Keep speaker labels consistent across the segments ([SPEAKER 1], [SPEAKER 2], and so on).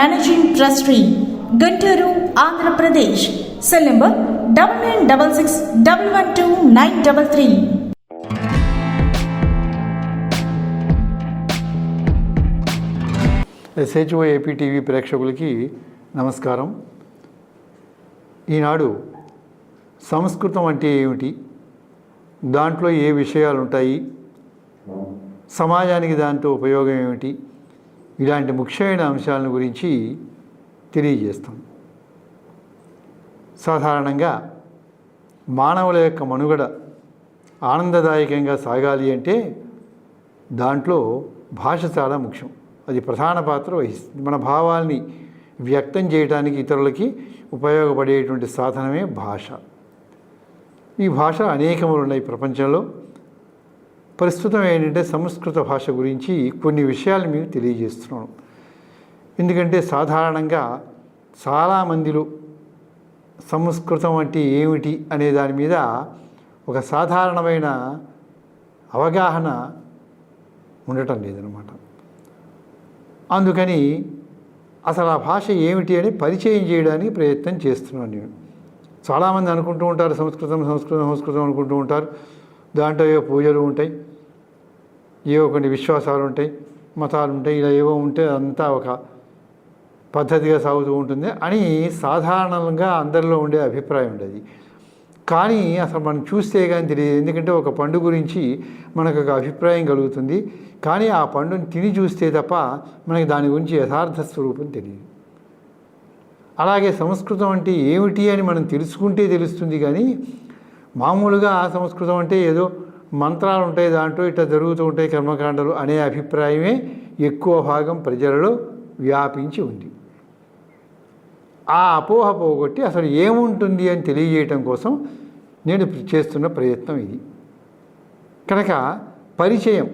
[SPEAKER 1] managing trustee Guntur Andhra Pradesh cell number double nine double six double one two nine double three
[SPEAKER 2] SHO AP TV ప్రేక్షకులకి నమస్కారం. ఈనాడు సంస్కృతం అంటే ఏమిటి? దాంట్లో ఏ విషయాలు ఉంటాయి సమాజానికి దాంతో ఉపయోగం ఏమిటి? ఇలాంటి ముఖ్యమైన అంశాలను గురించి తెలియజేస్తాం. సాధారణంగా మానవుల యొక్క మనుగడ ఆనందదాయకంగా సాగాలి అంటే దాంట్లో భాష చాలా ముఖ్యం. అది ప్రధాన పాత్ర వహిస్తుంది. మన భావాల్ని వ్యక్తం చేయడానికి ఇతరులకి ఉపయోగపడేటువంటి సాధనమే భాష. ఈ భాష అనేకములు ఉన్నాయి ప్రపంచంలో. ప్రస్తుతం ఏంటంటే సంస్కృత భాష గురించి కొన్ని విషయాలు మీకు తెలియజేస్తున్నాను ఎందుకంటే సాధారణంగా చాలామందిలో సంస్కృతం అంటే ఏమిటి అనే దాని మీద ఒక సాధారణమైన అవగాహన ఉండటం లేదనమాట అందుకని అసలు ఆ భాష ఏమిటి అని పరిచయం చేయడానికి ప్రయత్నం చేస్తున్నాను నేను. చాలామంది అనుకుంటూ ఉంటారు సంస్కృతం సంస్కృతం సంస్కృతం అనుకుంటూ ఉంటారు. దాంట్లో ఏ పూజలు ఉంటాయి. ఏవో కొన్ని విశ్వాసాలు ఉంటాయి మతాలు ఉంటాయి ఇలా ఏవో ఉంటే అంతా ఒక పద్ధతిగా సాగుతూ ఉంటుంది అని సాధారణంగా అందరిలో ఉండే అభిప్రాయం ఉండేది. కానీ అసలు మనం చూస్తే కానీ తెలియదు. ఎందుకంటే ఒక పండు గురించి మనకు ఒక అభిప్రాయం కలుగుతుంది. కానీ ఆ పండుని తిని చూస్తే తప్ప మనకి దాని గురించి యథార్థ స్వరూపం తెలియదు. అలాగే సంస్కృతం అంటే ఏమిటి అని మనం తెలుసుకుంటే తెలుస్తుంది కానీ మామూలుగా ఆ సంస్కృతం అంటే ఏదో మంత్రాలు ఉంటాయి దాంట్లో ఇట్లా జరుగుతూ ఉంటాయి కర్మకాండలు అనే అభిప్రాయమే ఎక్కువ భాగం ప్రజలలో వ్యాపించి ఉంది. ఆ అపోహ పోగొట్టి అసలు ఏముంటుంది అని తెలియజేయటం కోసం నేను చేస్తున్న ప్రయత్నం ఇది. కనుక పరిచయం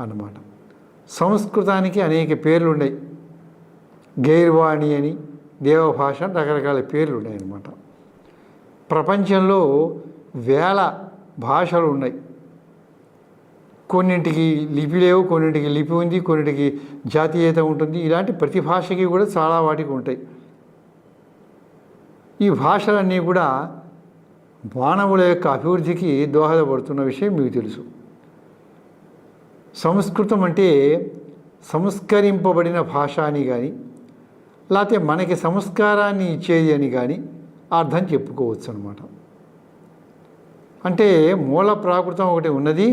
[SPEAKER 2] అన్నమాట. సంస్కృతానికి అనేక పేర్లు ఉన్నాయి గైర్వాణి అని దేవభాష రకరకాల పేర్లు ఉన్నాయి అన్నమాట ప్రపంచంలో వేల భాషలు ఉన్నాయి కొన్నింటికి లిపి లేవు కొన్నింటికి లిపి ఉంది కొన్నింటికి జాతీయత ఉంటుంది. ఇలాంటి ప్రతి భాషకి కూడా చాలా వాటికి ఉంటాయి. ఈ భాషలన్నీ కూడా మానవుల యొక్క అభివృద్ధికి దోహదపడుతున్న విషయం మీకు తెలుసు. సంస్కృతం అంటే సంస్కరింపబడిన భాష అని కానీ లేకపోతే మనకి సంస్కారాన్ని ఇచ్చేది అని కానీ అర్థం చెప్పుకోవచ్చు అనమాట అంటే మూల ప్రాకృతం ఒకటి ఉన్నది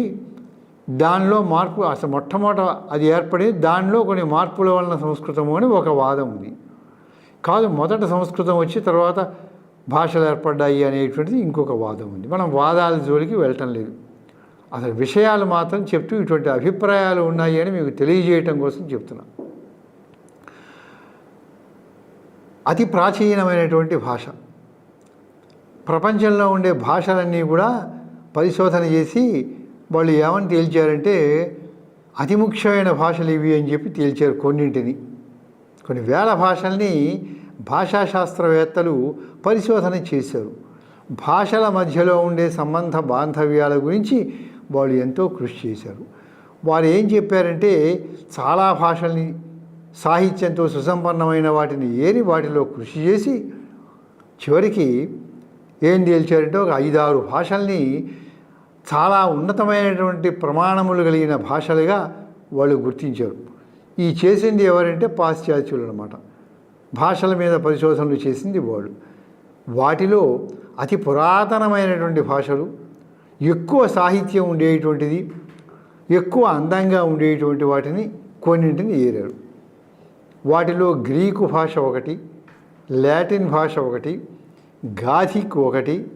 [SPEAKER 2] దానిలో మార్పు అసలు మొట్టమొదట అది ఏర్పడి దానిలో కొన్ని మార్పుల వలన సంస్కృతము అని ఒక వాదం ఉంది. కాదు మొదట సంస్కృతం వచ్చి తర్వాత భాషలు ఏర్పడ్డాయి అనేటువంటిది ఇంకొక వాదం ఉంది. మనం వాదాల జోలికి వెళ్ళటం లేదు. అసలు విషయాలు మాత్రం చెప్తూ ఇటువంటి అభిప్రాయాలు ఉన్నాయి అని మీకు తెలియజేయటం కోసం చెప్తున్నా. అతి ప్రాచీనమైనటువంటి భాష. ప్రపంచంలో ఉండే భాషలన్నీ కూడా పరిశోధన చేసి వాళ్ళు ఏమని తేల్చారంటే అతి ముఖ్యమైన భాషలు ఇవి అని చెప్పి తేల్చారు కొన్నింటిని. కొన్ని వేల భాషల్ని భాషా శాస్త్రవేత్తలు పరిశోధన చేశారు. భాషల మధ్యలో ఉండే సంబంధ బాంధవ్యాల గురించి వాళ్ళు ఎంతో కృషి చేశారు. వారు ఏం చెప్పారంటే చాలా భాషల్ని సాహిత్యంతో సుసంపన్నమైన వాటిని ఏరి వాటిలో కృషి చేసి చివరికి ఏం తేల్చారంటే ఒక ఐదారు భాషల్ని చాలా ఉన్నతమైనటువంటి ప్రమాణములు కలిగిన భాషలుగా వాళ్ళు గుర్తించారు. ఈ చేసింది ఎవరంటే పాశ్చాత్యులు అనమాట భాషల మీద పరిశోధనలు చేసింది వాళ్ళు. వాటిలో అతి పురాతనమైనటువంటి భాషలు ఎక్కువ సాహిత్యం ఉండేటువంటిది ఎక్కువ అందంగా ఉండేటువంటి వాటిని కొన్నింటిని ఏరారు. వాటిలో గ్రీకు భాష ఒకటి లాటిన్ భాష ఒకటి గాథిక్ ఒకటి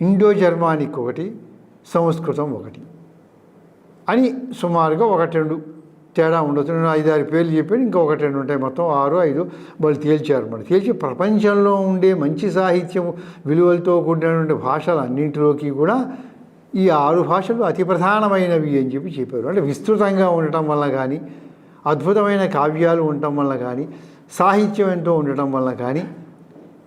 [SPEAKER 2] ఇండో జర్మానిక్ ఒకటి సంస్కృతం ఒకటి అని సుమారుగా ఒకటి రెండు తేడా ఉండొచ్చు. నేను ఐదారు పేర్లు చెప్పాను ఇంకా ఒకటి రెండు ఉంటాయి మొత్తం ఆరు ఐదు వాళ్ళు తేల్చారు మరి. తేల్చి ప్రపంచంలో ఉండే మంచి సాహిత్యం విలువలతో కూడినటువంటి భాషలు అన్నింటిలోకి కూడా ఈ ఆరు భాషలు అతి ప్రధానమైనవి అని చెప్పి చెప్పారు. అంటే విస్తృతంగా ఉండటం వల్ల కానీ అద్భుతమైన కావ్యాలు ఉండటం వల్ల కానీ సాహిత్యం ఎంతో ఉండటం వల్ల కానీ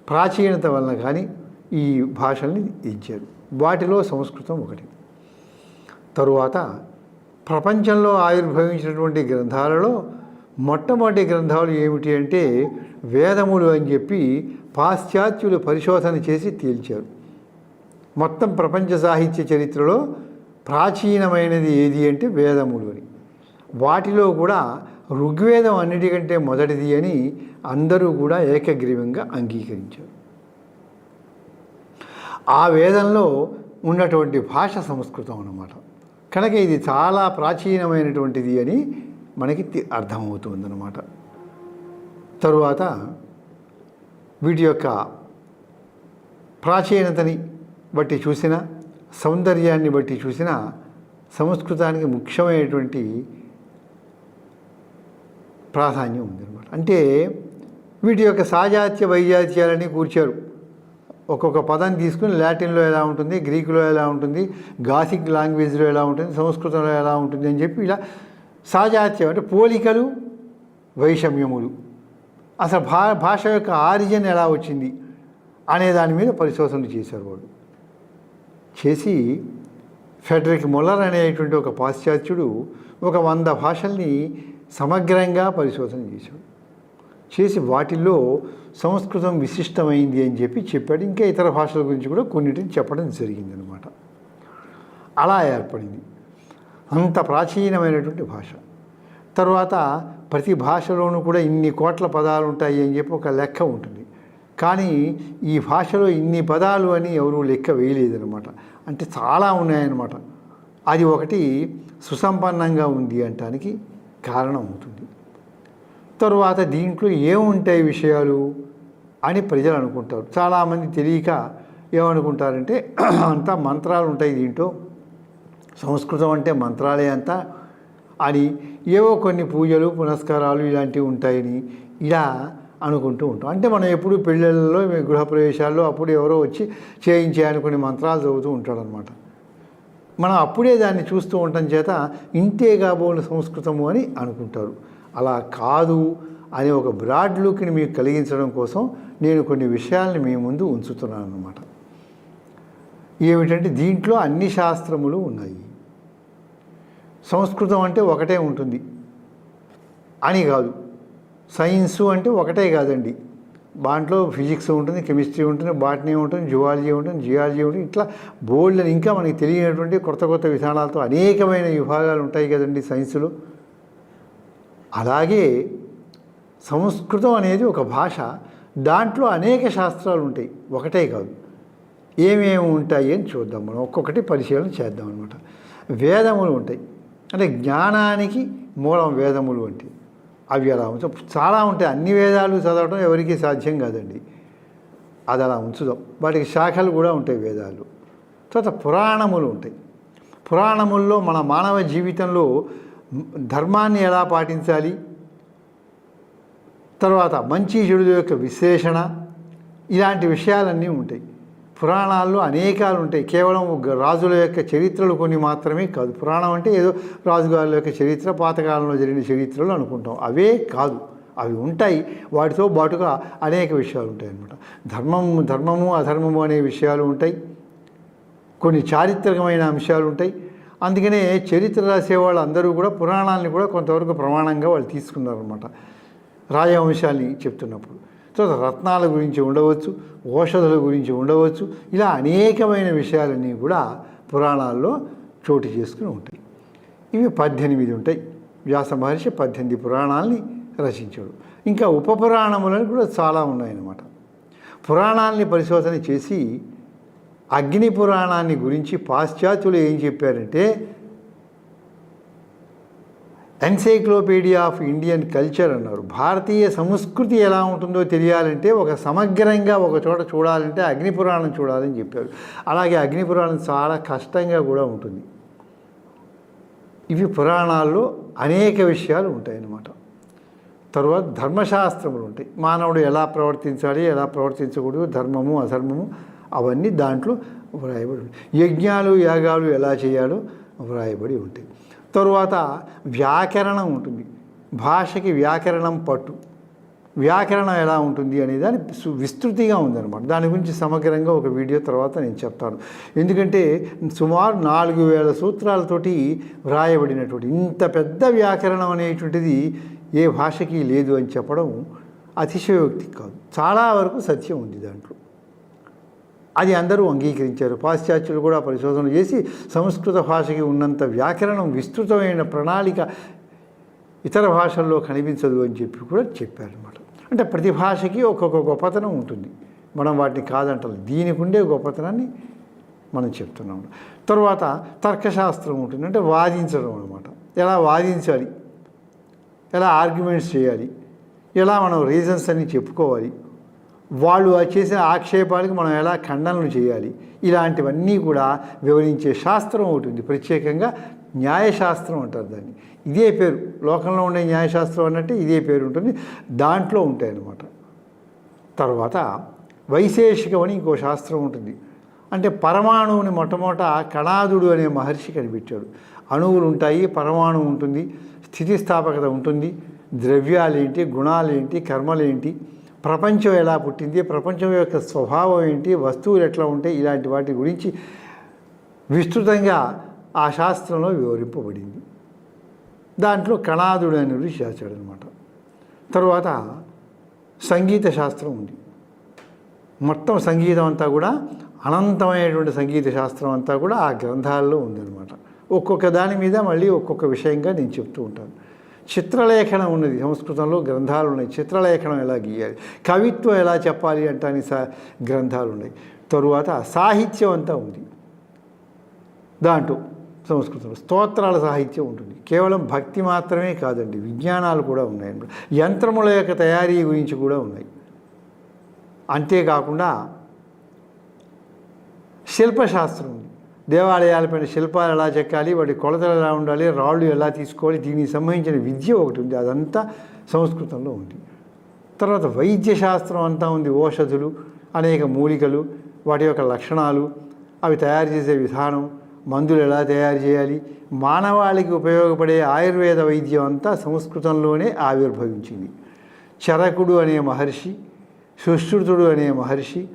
[SPEAKER 2] ప్రాచీనత వలన కానీ ఈ భాషల్ని ఇచ్చారు. వాటిలో సంస్కృతం ఒకటి. తరువాత ప్రపంచంలో ఆవిర్భవించినటువంటి గ్రంథాలలో మొట్టమొదటి గ్రంథాలు ఏమిటి అంటే వేదములు అని చెప్పి పాశ్చాత్యులు పరిశోధన చేసి తేల్చారు. మొత్తం ప్రపంచ సాహిత్య చరిత్రలో ప్రాచీనమైనది ఏది అంటే వేదములు అని. వాటిలో కూడా ఋగ్వేదం అన్నిటికంటే మొదటిది అని అందరూ కూడా ఏకగ్రీవంగా అంగీకరించారు. ఆ వేదంలో ఉన్నటువంటి భాష సంస్కృతం అన్నమాట. కనుక ఇది చాలా ప్రాచీనమైనటువంటిది అని మనకి అర్థమవుతుందన్నమాట. తరువాత వీటి యొక్క ప్రాచీనతని బట్టి చూసిన సౌందర్యాన్ని బట్టి చూసిన సంస్కృతానికి ముఖ్యమైనటువంటి ప్రాధాన్యం ఉందన్నమాట. అంటే వీటి యొక్క సాజాత్య వైజాత్యాలని కూర్చారు. ఒక్కొక్క పదం తీసుకుని లాటిన్లో ఎలా ఉంటుంది గ్రీకులో ఎలా ఉంటుంది గాసిక్ లాంగ్వేజ్లో ఎలా ఉంటుంది సంస్కృతంలో ఎలా ఉంటుంది అని చెప్పి ఇలా సాజాత్యం అంటే పోలికలు వైషమ్యములు. అసలు భా భాష యొక్క ఆరిజిన్ ఎలా వచ్చింది అనే దాని మీద పరిశోధనలు చేశారు వాళ్ళు. చేసి ఫెడరిక్ మొల్లర్ అనేటువంటి ఒక పాశ్చాత్యుడు ఒక వంద భాషల్ని సమగ్రంగా పరిశోధన చేశాడు. చేసి వాటిల్లో సంస్కృతం విశిష్టమైంది అని చెప్పి చెప్పాడు. ఇంకా ఇతర భాషల గురించి కూడా కొన్నిటిని చెప్పడం జరిగింది అనమాట అలా ఏర్పడింది. అంత ప్రాచీనమైనటువంటి భాష. తర్వాత ప్రతి భాషలోనూ కూడా ఇన్ని కోట్ల పదాలు ఉంటాయి అని చెప్పి ఒక లెక్క ఉంటుంది. కానీ ఈ భాషలో ఇన్ని పదాలు అని ఎవరూ లెక్క వేయలేదనమాట అంటే చాలా ఉన్నాయన్నమాట. అది ఒకటి సుసంపన్నంగా ఉంది అంటానికి కారణం అవుతుంది తరువాత దీంట్లో ఏముంటాయి విషయాలు అని ప్రజలు అనుకుంటారు. చాలామంది తెలియక ఏమనుకుంటారంటే అంతా మంత్రాలు ఉంటాయి దీంట్లో. సంస్కృతం అంటే మంత్రాలే అంతా అని ఏవో కొన్ని పూజలు పునస్కారాలు ఇలాంటివి ఉంటాయని ఇలా అనుకుంటూ ఉంటాం. అంటే మనం ఎప్పుడు పెళ్ళిళ్ళలో గృహప్రవేశాల్లో అప్పుడు ఎవరో వచ్చి చేయించే అనుకునే మంత్రాలు చదువుతూ ఉంటాడనమాట. మనం అప్పుడే దాన్ని చూస్తూ ఉండటం చేత ఇంతే కాబోలు సంస్కృతము అని అనుకుంటారు. అలా కాదు అనే ఒక బ్రాడ్ లుక్ని మీకు కలిగించడం కోసం నేను కొన్ని విషయాల్ని మీ ముందు ఉంచుతున్నాను అన్నమాట. ఏమిటంటే దీంట్లో అన్ని శాస్త్రములు ఉన్నాయి. సంస్కృతం అంటే ఒకటే ఉంటుంది. అని కాదు. సైన్సు అంటే ఒకటే కాదండి. దాంట్లో ఫిజిక్స్ ఉంటుంది కెమిస్ట్రీ ఉంటుంది బాటనీ ఉంటుంది జువాలజీ ఉంటుంది జియాలజీ ఉంటుంది. ఇట్లా బోల్డ్ అని ఇంకా మనకి తెలియనటువంటి కొత్త కొత్త విధానాలతో అనేకమైన విభాగాలు ఉంటాయి కదండి సైన్సులో. అలాగే సంస్కృతం అనేది ఒక భాష దాంట్లో అనేక శాస్త్రాలు ఉంటాయి. ఒకటే కాదు ఏమేమి ఉంటాయి అని చూద్దాం మనం. ఒక్కొక్కటి పరిశీలన చేద్దాం అనమాట వేదములు ఉంటాయి. అంటే జ్ఞానానికి మూలం వేదములు అంటే అవి అలా ఉంచు. చాలా ఉంటాయి. అన్ని వేదాలు చదవడం ఎవరికీ సాధ్యం కాదండి. అది అలా ఉంచుదాం. వాటికి శాఖలు కూడా ఉంటాయి వేదాలు. తర్వాత పురాణములు ఉంటాయి. పురాణముల్లో మన మానవ జీవితంలో ధర్మాన్ని ఎలా పాటించాలి? తర్వాత మంచి చెడు యొక్క విశ్లేషణ ఇలాంటి విషయాలన్నీ ఉంటాయి. పురాణాల్లో అనేకాలు ఉంటాయి. కేవలం ఒక రాజుల యొక్క చరిత్రలు కొన్ని మాత్రమే కాదు. పురాణం అంటే ఏదో రాజుగారుల యొక్క చరిత్ర పాతకాలంలో జరిగిన చరిత్రలు అనుకుంటాం. అవే కాదు. అవి ఉంటాయి. వాటితో పాటుగా అనేక విషయాలు ఉంటాయి అన్నమాట. ధర్మం ధర్మము అధర్మము అనే విషయాలు ఉంటాయి. కొన్ని చారిత్రకమైన అంశాలు ఉంటాయి. అందుకనే చరిత్ర రాసేవాళ్ళు అందరూ కూడా పురాణాలని కూడా కొంతవరకు ప్రమాణంగా వాళ్ళు తీసుకున్నారనమాట రాజవంశాన్ని చెప్తున్నప్పుడు. తర్వాత రత్నాల గురించి ఉండవచ్చు ఓషధుల గురించి ఉండవచ్చు ఇలా అనేకమైన విషయాలన్నీ కూడా పురాణాల్లో చోటు చేసుకుని ఉంటాయి. ఇవి పద్దెనిమిది ఉంటాయి. వ్యాస మహర్షి పద్దెనిమిది పురాణాలని రచించాడు. ఇంకా ఉపపురాణములని కూడా చాలా ఉన్నాయన్నమాట. పురాణాలని పరిశోధన చేసి అగ్ని పురాణాన్ని గురించి పాశ్చాత్యులు ఏం చెప్పారంటే ఎన్సైక్లోపీడియా ఆఫ్ ఇండియన్ కల్చర్ అన్నారు. భారతీయ సంస్కృతి ఎలా ఉంటుందో తెలియాలంటే ఒక సమగ్రంగా ఒక చోట చూడాలంటే అగ్నిపురాణం చూడాలని చెప్పారు. అలాగే అగ్నిపురాణం చాలా కష్టంగా కూడా ఉంటుంది. ఇవి పురాణాల్లో అనేక విషయాలు ఉంటాయన్నమాట. తర్వాత ధర్మశాస్త్రములు ఉంటాయి. మానవుడు ఎలా ప్రవర్తించాలి ఎలా ప్రవర్తించకూడదు ధర్మము అధర్మము అవన్నీ దాంట్లో వ్రాయబడి ఉంటాయి. యజ్ఞాలు యాగాలు ఎలా చేయాలో వ్రాయబడి ఉంటాయి. తరువాత వ్యాకరణం ఉంటుంది. భాషకి వ్యాకరణం పట్టు. వ్యాకరణం ఎలా ఉంటుంది అనే దాని విస్తృతిగా ఉందన్నమాట. దాని గురించి సమగ్రంగా ఒక వీడియో తర్వాత నేను చెప్తాను. ఎందుకంటే సుమారు నాలుగు వేల సూత్రాలతోటి వ్రాయబడినటువంటి ఇంత పెద్ద వ్యాకరణం అనేటువంటిది ఏ భాషకి లేదు అని చెప్పడం అతిశయోక్తి కాదు. చాలా వరకు సత్యం ఉంది దాంట్లో. అది అందరూ అంగీకరించారు. పాశ్చాత్యులు కూడా పరిశోధన చేసి సంస్కృత భాషకి ఉన్నంత వ్యాకరణం విస్తృతమైన ప్రణాళిక ఇతర భాషల్లో కనిపించదు అని చెప్పి కూడా చెప్పారనమాట అంటే ప్రతి భాషకి ఒక్కొక్క గొప్పతనం ఉంటుంది. మనం వాటిని కాదంటాం దీనికి ఉండే గొప్పతనాన్ని మనం చెప్తున్నాం. తర్వాత తర్కశాస్త్రం ఉంటుంది. అంటే వాదించడం అనమాట ఎలా వాదించాలి? ఎలా ఆర్గ్యుమెంట్స్ చేయాలి? ఎలా మనం రీజన్స్ అని చెప్పుకోవాలి? వాళ్ళు ఆ చేసిన ఆక్షేపాలకు మనం ఎలా ఖండనలు చేయాలి? ఇలాంటివన్నీ కూడా వివరించే శాస్త్రం ఒకటి ఉంది. ప్రత్యేకంగా న్యాయశాస్త్రం అంటారు దాన్ని. ఇదే పేరు. లోకంలో ఉండే న్యాయశాస్త్రం అన్నట్టు ఇదే పేరు ఉంటుంది. దాంట్లో ఉంటాయన్నమాట. తర్వాత వైశేషికమని ఇంకో శాస్త్రం ఉంటుంది. అంటే పరమాణువుని మొట్టమొదట కణాదుడు అనే మహర్షి కనిపెట్టాడు. అణువులు ఉంటాయి పరమాణువు ఉంటుంది స్థితిస్థాపకత ఉంటుంది ద్రవ్యాలేంటి గుణాలేంటి కర్మలేంటి ప్రపంచం ఎలా పుట్టింది ప్రపంచం యొక్క స్వభావం ఏంటి వస్తువులు ఎట్లా ఉంటాయి ఇలాంటి వాటి గురించి విస్తృతంగా ఆ శాస్త్రంలో వివరింపబడింది. దాంట్లో కణాదుడు అనే ఋషి అనమాట తర్వాత సంగీత శాస్త్రం ఉంది. మొత్తం సంగీతం అంతా కూడా అనంతమైనటువంటి సంగీత శాస్త్రం అంతా కూడా ఆ గ్రంథాల్లో ఉందన్నమాట. ఒక్కొక్క దాని మీద మళ్ళీ ఒక్కొక్క విషయంగా నేను చెప్తూ ఉంటాను. చిత్రలేఖనం ఉన్నది. సంస్కృతంలో గ్రంథాలు ఉన్నాయి. చిత్రలేఖనం ఎలా గీయాలి? కవిత్వం ఎలా చెప్పాలి అంటాని సా గ్రంథాలు ఉన్నాయి. తరువాత సాహిత్యం అంతా ఉంది. దాంట్లో సంస్కృతంలో స్తోత్రాల సాహిత్యం ఉంటుంది. కేవలం భక్తి మాత్రమే కాదండి విజ్ఞానాలు కూడా ఉన్నాయి. యంత్రముల యొక్క తయారీ గురించి కూడా ఉన్నాయి. అంతేకాకుండా శిల్పశాస్త్రం ఉంది. దేవాలయాలపైన శిల్పాలు ఎలా చెక్కాలి వాటి కొలతలు ఎలా ఉండాలి రాళ్ళు ఎలా తీసుకోవాలి దీనికి సంబంధించిన విద్య ఒకటి ఉంది. అదంతా సంస్కృతంలో ఉంది. తర్వాత వైద్య శాస్త్రం అంతా ఉంది. ఓషధులు అనేక మూలికలు వాటి యొక్క లక్షణాలు అవి తయారు చేసే విధానం మందులు ఎలా తయారు చేయాలి మానవాళికి ఉపయోగపడే ఆయుర్వేద వైద్యం అంతా సంస్కృతంలోనే ఆవిర్భవించింది. చరకుడు అనే మహర్షి సుశ్రుతుడు అనే మహర్షి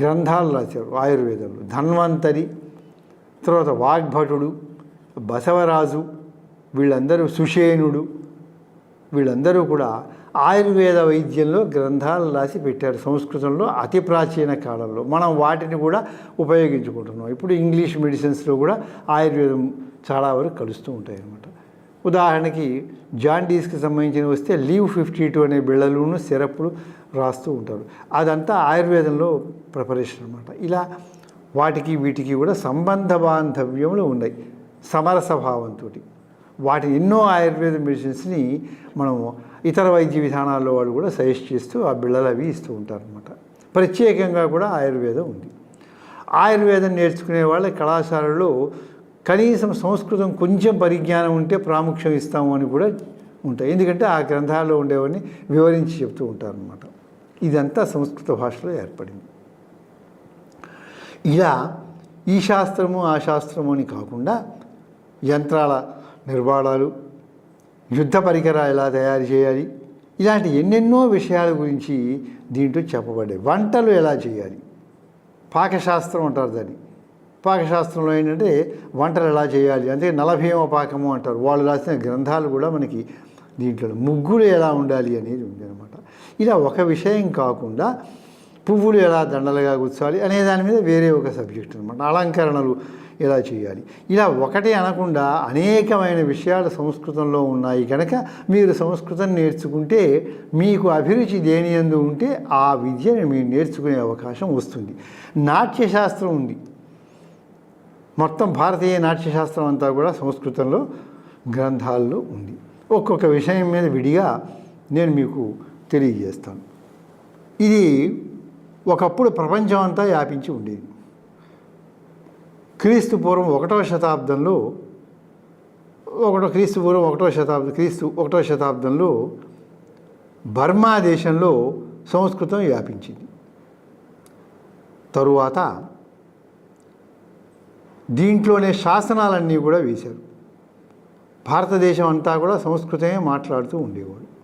[SPEAKER 2] గ్రంథాలు రాశారు ఆయుర్వేదంలో. ధన్వంతరి తర్వాత వాగ్భటుడు బసవరాజు వీళ్ళందరూ సుషేనుడు వీళ్ళందరూ కూడా ఆయుర్వేద వైద్యంలో గ్రంథాలు రాసి పెట్టారు సంస్కృతంలో అతి ప్రాచీన కాలంలో. మనం వాటిని కూడా ఉపయోగించుకుంటున్నాం. ఇప్పుడు ఇంగ్లీష్ మెడిసిన్స్లో కూడా ఆయుర్వేదం చాలా వరకు కలుస్తూ ఉంటాయి అన్నమాట. ఉదాహరణకి జాండీస్కి సంబంధించిన వస్తే లీవ్ ఫిఫ్టీ టూ అనే బిళ్ళలును సిరప్లు రాస్తూ ఉంటారు. అదంతా ఆయుర్వేదంలో ప్రిపరేషన్ అనమాట ఇలా వాటికి వీటికి కూడా సంబంధ బాంధవ్యములు ఉన్నాయి. సమరస భావంతో వాటి ఎన్నో ఆయుర్వేద మెడిసిన్స్ని మనం ఇతర వైద్య విధానాల్లో వాళ్ళు కూడా సజెస్ట్ చేస్తూ ఆ బిళ్ళలు అవి ఇస్తూ ఉంటారనమాట ప్రత్యేకంగా కూడా ఆయుర్వేదం ఉంది. ఆయుర్వేదం నేర్చుకునే వాళ్ళ కళాశాలలో కనీసం సంస్కృతం కొంచెం పరిజ్ఞానం ఉంటే ప్రాముఖ్యం ఇస్తాము అని కూడా ఉంటాయి. ఎందుకంటే ఆ గ్రంథాల్లో ఉండేవన్నీ వివరించి చెప్తూ ఉంటారనమాట ఇదంతా సంస్కృత భాషలో ఏర్పడింది. ఇలా ఈ శాస్త్రము ఆ శాస్త్రము అని కాకుండా యంత్రాల నిర్మాణాలు యుద్ధ పరికరాలు ఎలా తయారు చేయాలి ఇలాంటి ఎన్నెన్నో విషయాల గురించి దీంట్లో చెప్పబడ్డాయి. వంటలు ఎలా చేయాలి? పాకశాస్త్రం అంటారు దాన్ని. పాకశాస్త్రంలో ఏంటంటే వంటలు ఎలా చేయాలి అంటే నలభీమ పాకము అంటారు. వాళ్ళు రాసిన గ్రంథాలు కూడా మనకి దీంట్లో ముగ్గులు ఎలా ఉండాలి అనేది ఉంది అనమాట ఇలా ఒక విషయం కాకుండా పువ్వులు ఎలా దండలుగా కూర్చోవాలి అనే దాని మీద వేరే ఒక సబ్జెక్ట్ అనమాట అలంకరణలు ఎలా చేయాలి? ఇలా ఒకటి అనకుండా అనేకమైన విషయాలు సంస్కృతంలో ఉన్నాయి కనుక మీరు సంస్కృతం నేర్చుకుంటే మీకు అభిరుచి దేని ఎందు ఉంటే ఆ విద్యను మీరు నేర్చుకునే అవకాశం వస్తుంది. నాట్యశాస్త్రం ఉంది. మొత్తం భారతీయ నాట్యశాస్త్రం అంతా కూడా సంస్కృతంలో గ్రంథాల్లో ఉంది. ఒక్కొక్క విషయం మీద విడిగా నేను మీకు తెలియజేస్తాను. ఇది ఒకప్పుడు ప్రపంచం అంతా వ్యాపించి ఉండేది. క్రీస్తు పూర్వం ఒకటవ శతాబ్దంలో ఒకటో క్రీస్తు పూర్వం ఒకటో శతాబ్దం క్రీస్తు ఒకటో శతాబ్దంలో బర్మా దేశంలో సంస్కృతం వ్యాపించింది. తరువాత దీంట్లోనే శాసనాలన్నీ కూడా వేశారు. భారతదేశం అంతా కూడా సంస్కృతమే మాట్లాడుతూ ఉండేవాడు.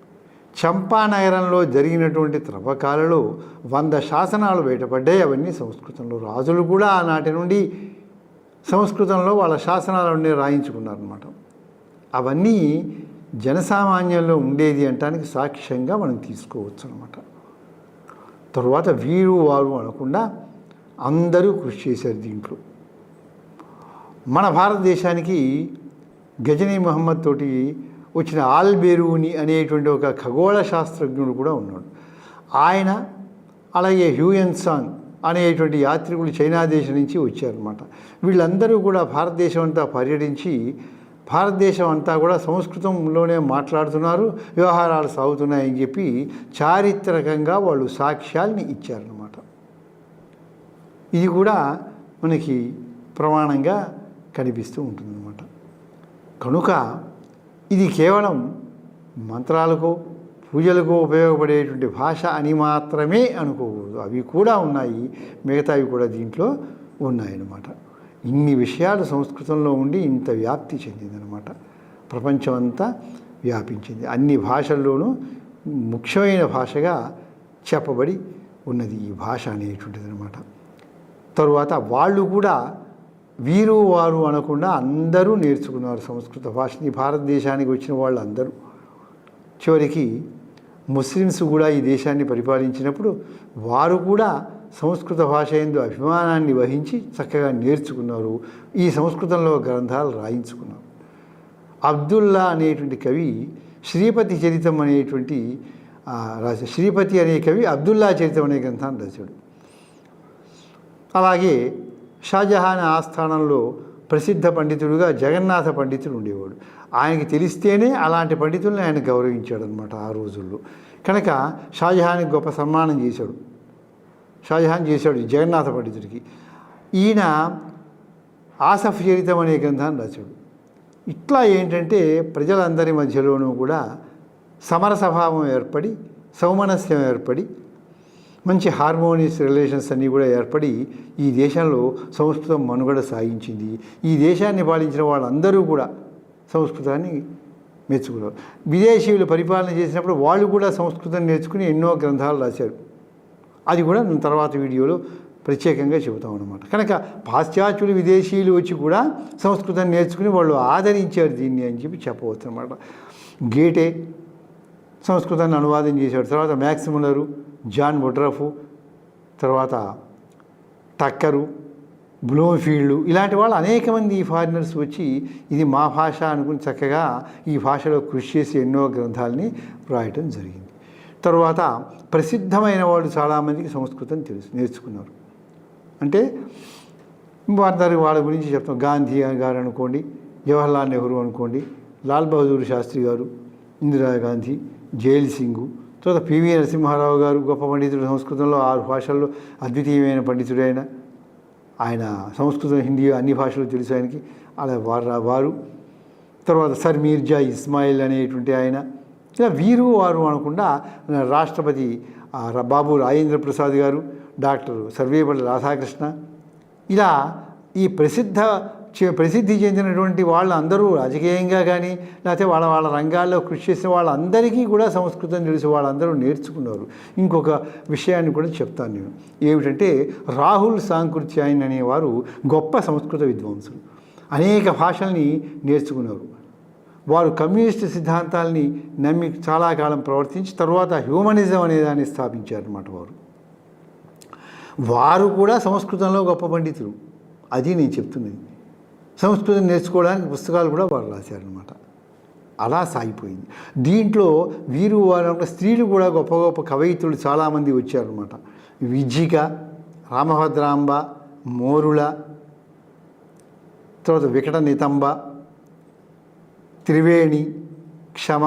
[SPEAKER 2] చంపా నగరంలో జరిగినటువంటి త్రవ్వకాలలో వంద శాసనాలు బయటపడ్డాయి. అవన్నీ సంస్కృతంలో. రాజులు కూడా ఆనాటి నుండి సంస్కృతంలో వాళ్ళ శాసనాలన్నీ రాయించుకున్నారనమాట అవన్నీ జనసామాన్యంలో ఉండేది అంటానికి సాక్ష్యంగా మనం తీసుకోవచ్చు అనమాట తరువాత వీరు వారు అనకుండా అందరూ కృషి చేశారు దీంట్లో. మన భారతదేశానికి గజనీ మహమ్మద్ తోటి వచ్చిన ఆల్బెరూని అనేటువంటి ఒక ఖగోళ శాస్త్రజ్ఞుడు కూడా ఉన్నాడు. ఆయన అలాగే హ్యూయన్సాంగ్ అనేటువంటి యాత్రికులు చైనా దేశం నుంచి వచ్చారనమాట వీళ్ళందరూ కూడా భారతదేశం అంతా పర్యటించి భారతదేశం అంతా కూడా సంస్కృతంలోనే మాట్లాడుతున్నారు వ్యవహారాలు సాగుతున్నాయని చెప్పి చారిత్రకంగా వాళ్ళు సాక్ష్యాల్ని ఇచ్చారనమాట ఇది కూడా మనకి ప్రమాణంగా కనిపిస్తూ ఉంటుందన్నమాట. కనుక ఇది కేవలం మంత్రాలకు పూజలకు ఉపయోగపడేటువంటి భాష అని మాత్రమే అనుకోకూడదు. అవి కూడా ఉన్నాయి. మిగతావి కూడా దీంట్లో ఉన్నాయన్నమాట. ఇన్ని విషయాలు సంస్కృతంలో ఉండి ఇంత వ్యాప్తి చెందిందనమాట ప్రపంచం అంతా వ్యాపించింది. అన్ని భాషల్లోనూ ముఖ్యమైన భాషగా చెప్పబడి ఉన్నది ఈ భాష అనేటువంటిది అనమాట తరువాత వాళ్ళు కూడా వీరు వారు అనకుండా అందరూ నేర్చుకున్నారు సంస్కృత భాషని. భారతదేశానికి వచ్చిన వాళ్ళు అందరూ చివరికి ముస్లిమ్స్ కూడా ఈ దేశాన్ని పరిపాలించినప్పుడు వారు కూడా సంస్కృత భాష ఎందు అభిమానాన్ని వహించి చక్కగా నేర్చుకున్నారు. ఈ సంస్కృతంలో గ్రంథాలు రాయించుకున్నారు. అబ్దుల్లా అనేటువంటి కవి శ్రీపతి చరితం అనేటువంటి రాశాడు శ్రీపతి అనే కవి అబ్దుల్లా చరితం అనే గ్రంథాన్ని రాశాడు. అలాగే షాజహాన్ ఆస్థానంలో ప్రసిద్ధ పండితుడుగా జగన్నాథ పండితుడు ఉండేవాడు. ఆయనకి తెలిస్తేనే అలాంటి పండితుల్ని ఆయన గౌరవించాడు అనమాట ఆ రోజుల్లో. కనుక షాజహాన్కి గొప్ప సన్మానం చేశాడు. షాజహాన్ చేశాడు జగన్నాథ పండితుడికి. ఈయన ఆసఫ్ చరితం అనే గ్రంథాన్ని రాశాడు. ఇట్లా ఏంటంటే ప్రజలందరి మధ్యలోనూ కూడా సమరసభావం ఏర్పడి సౌమనస్యం ఏర్పడి మంచి హార్మోనియస్ రిలేషన్స్ అన్నీ కూడా ఏర్పడి ఈ దేశంలో సంస్కృతం మనుగడ సాగించింది. ఈ దేశాన్ని పాలించిన వాళ్ళందరూ కూడా సంస్కృతాన్ని మెచ్చుకున్నారు. విదేశీయులు పరిపాలన చేసినప్పుడు వాళ్ళు కూడా సంస్కృతం నేర్చుకుని ఎన్నో గ్రంథాలు రాశారు. అది కూడా నేను తర్వాత వీడియోలో ప్రత్యేకంగా చెబుతాం అనమాట కనుక పాశ్చాత్యులు విదేశీయులు వచ్చి కూడా సంస్కృతం నేర్చుకుని వాళ్ళు ఆదరించారు దీన్ని అని చెప్పి చెప్పవచ్చు అనమాట గేటే సంస్కృతాన్ని అనువాదం చేశాడు తర్వాత మ్యాక్సిములరు జాన్ బొడ్రఫు తర్వాత టక్కరు బ్లూమ్ఫీల్డ్ ఇలాంటి వాళ్ళు అనేక మంది ఫారినర్స్ వచ్చి ఇది మా భాష అనుకుని చక్కగా ఈ భాషలో కృషి చేసి ఎన్నో గ్రంథాలని రాయటం జరిగింది. తర్వాత ప్రసిద్ధమైన వాళ్ళు చాలామందికి సంస్కృతం తెలుసు నేర్చుకున్నారు. అంటే వారి వాళ్ళ గురించి చెప్తాం. గాంధీ గారు అనుకోండి జవహర్లాల్ నెహ్రూ అనుకోండి లాల్ బహదూర్ శాస్త్రి గారు ఇందిరాగాంధీ జైల్ సింగ్ తర్వాత పివి నరసింహారావు గారు గొప్ప పండితుడు సంస్కృతంలో ఆరు భాషల్లో అద్వితీయమైన పండితుడు ఆయన. ఆయన సంస్కృతం హిందీ అన్ని భాషలు తెలుసు ఆయనకి. అలా వారు వారు. తర్వాత సర్ మీర్జా ఇస్మాయిల్ అనేటువంటి ఆయన. ఇలా వీరు వారు అనకుండా రాష్ట్రపతి బాబు రాజేంద్ర ప్రసాద్ గారు డాక్టర్ సర్వేపల్లి రాధాకృష్ణ. ఇలా ఈ ప్రసిద్ధ ప్రసిద్ధి చెందినటువంటి వాళ్ళందరూ రాజకీయంగా కానీ లేకపోతే వాళ్ళ వాళ్ళ రంగాల్లో కృషి చేసిన వాళ్ళందరికీ కూడా సంస్కృతం తెలిసి వాళ్ళందరూ నేర్చుకున్నారు. ఇంకొక విషయాన్ని కూడా చెప్తాను నేను. ఏమిటంటే రాహుల్ సాంకృత్యాయన్ అనేవారు గొప్ప సంస్కృత విద్వాంసులు. అనేక భాషల్ని నేర్చుకున్నారు. వారు కమ్యూనిస్ట్ సిద్ధాంతాల్ని నమ్మి చాలా కాలం ప్రవర్తించి తర్వాత హ్యూమనిజం అనే దాన్ని స్థాపించారన్నమాట వారు. వారు కూడా సంస్కృతంలో గొప్ప పండితులు. అది నేను చెప్తున్నది. సంస్కృతం నేర్చుకోవడానికి పుస్తకాలు కూడా వారు రాశారనమాట అలా సాగిపోయింది. దీంట్లో వీరు వారు స్త్రీలు కూడా గొప్ప గొప్ప కవయిత్రులు చాలామంది వచ్చారనమాట విజ్జిక రామభద్రాంబ మోరుల తర్వాత వికట నితంబ త్రివేణి క్షమ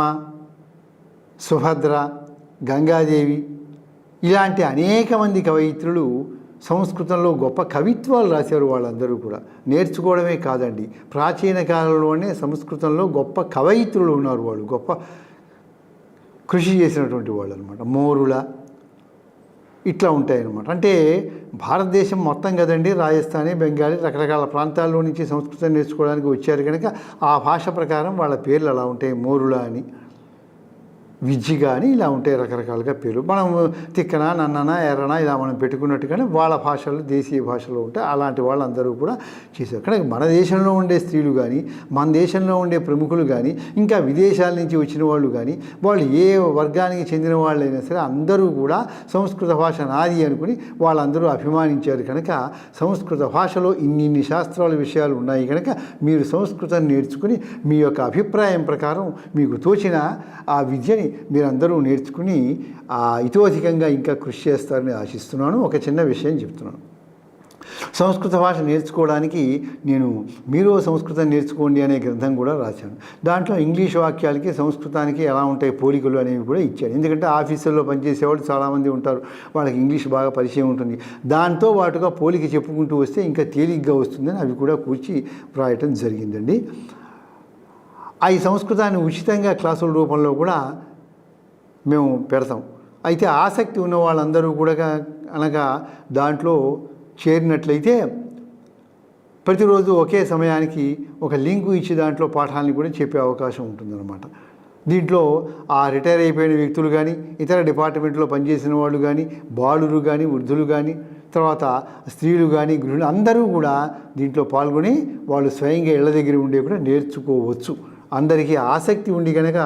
[SPEAKER 2] సుభద్ర గంగాదేవి ఇలాంటి అనేక మంది కవయిత్రులు సంస్కృతంలో గొప్ప కవిత్వాలు రాశారు వాళ్ళందరూ కూడా. నేర్చుకోవడమే కాదండి. ప్రాచీన కాలంలోనే సంస్కృతంలో గొప్ప కవయిత్రులు ఉన్నారు వాళ్ళు. గొప్ప కృషి చేసినటువంటి వాళ్ళు అనమాట మోరుల ఇట్లా ఉంటాయన్నమాట. అంటే భారతదేశం మొత్తం కదండి. రాజస్థానీ బెంగాలీ రకరకాల ప్రాంతాల్లో నుంచి సంస్కృతం నేర్చుకోవడానికి వచ్చారు కనుక ఆ భాష ప్రకారం వాళ్ళ పేర్లు అలా ఉంటాయి. మోరుల అని. విజ్జి కానీ ఇలా ఉంటాయి రకరకాలుగా పేర్లు. మనం తిక్కన నన్నన ఎర్రన ఇలా మనం పెట్టుకున్నట్టుగానే వాళ్ళ భాషలు దేశీయ భాషలో ఉంటాయి అలాంటి వాళ్ళందరూ కూడా చేశారు కానీ మన దేశంలో ఉండే స్త్రీలు కానీ మన దేశంలో ఉండే ప్రముఖులు కానీ ఇంకా విదేశాల నుంచి వచ్చిన వాళ్ళు కానీ వాళ్ళు ఏ వర్గానికి చెందిన వాళ్ళైనా సరే అందరూ కూడా సంస్కృత భాష నాది అనుకుని వాళ్ళందరూ అభిమానించారు కనుక సంస్కృత భాషలో ఇన్ని ఇన్ని శాస్త్రాల విషయాలు ఉన్నాయి కనుక మీరు సంస్కృతం నేర్చుకుని మీ యొక్క అభిప్రాయం ప్రకారం మీకు తోచిన ఆ విద్యని మీరందరూ నేర్చుకుని ఇతోధికంగా ఇంకా కృషి చేస్తారని ఆశిస్తున్నాను. ఒక చిన్న విషయం చెప్తున్నాను. సంస్కృత భాష నేర్చుకోవడానికి నేను మీరు సంస్కృతం నేర్చుకోండి అనే గ్రంథం కూడా రాశాను. దాంట్లో ఇంగ్లీష్ వాక్యాలకి సంస్కృతానికి ఎలా ఉంటాయి పోలికలు అనేవి కూడా ఇచ్చాను ఎందుకంటే ఆఫీసుల్లో పనిచేసేవాళ్ళు చాలామంది ఉంటారు. వాళ్ళకి ఇంగ్లీష్ బాగా పరిచయం ఉంటుంది. దాంతో వాటుగా పోలిక చెప్పుకుంటూ వస్తే ఇంకా తేలిగ్గా వస్తుందని అవి కూడా కూర్చి వ్రాయటం జరిగిందండి. ఆ ఈ సంస్కృతాన్ని ఉచితంగా క్లాసుల రూపంలో కూడా మేము పెడతాం. అయితే ఆసక్తి ఉన్న వాళ్ళందరూ కూడా అనగా దాంట్లో చేరినట్లయితే ప్రతిరోజు ఒకే సమయానికి ఒక లింకు ఇచ్చి దాంట్లో పాఠాలని కూడా చెప్పే అవకాశం ఉంటుందన్నమాట. దీంట్లో ఆ రిటైర్ అయిపోయిన వ్యక్తులు కానీ ఇతర డిపార్ట్మెంట్లో పనిచేసిన వాళ్ళు కానీ బాలురు కానీ వృద్ధులు కానీ తర్వాత స్త్రీలు కానీ గృహిణులు అందరూ కూడా దీంట్లో పాల్గొని వాళ్ళు స్వయంగా ఇళ్ళ దగ్గర ఉండే కూడా నేర్చుకోవచ్చు. అందరికీ ఆసక్తి ఉండి కనుక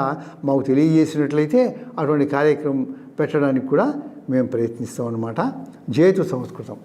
[SPEAKER 2] మాకు తెలియజేసినట్లయితే అటువంటి కార్యక్రమం పెట్టడానికి కూడా మేము ప్రయత్నిస్తాం అన్నమాట జేతు సంస్కృతం.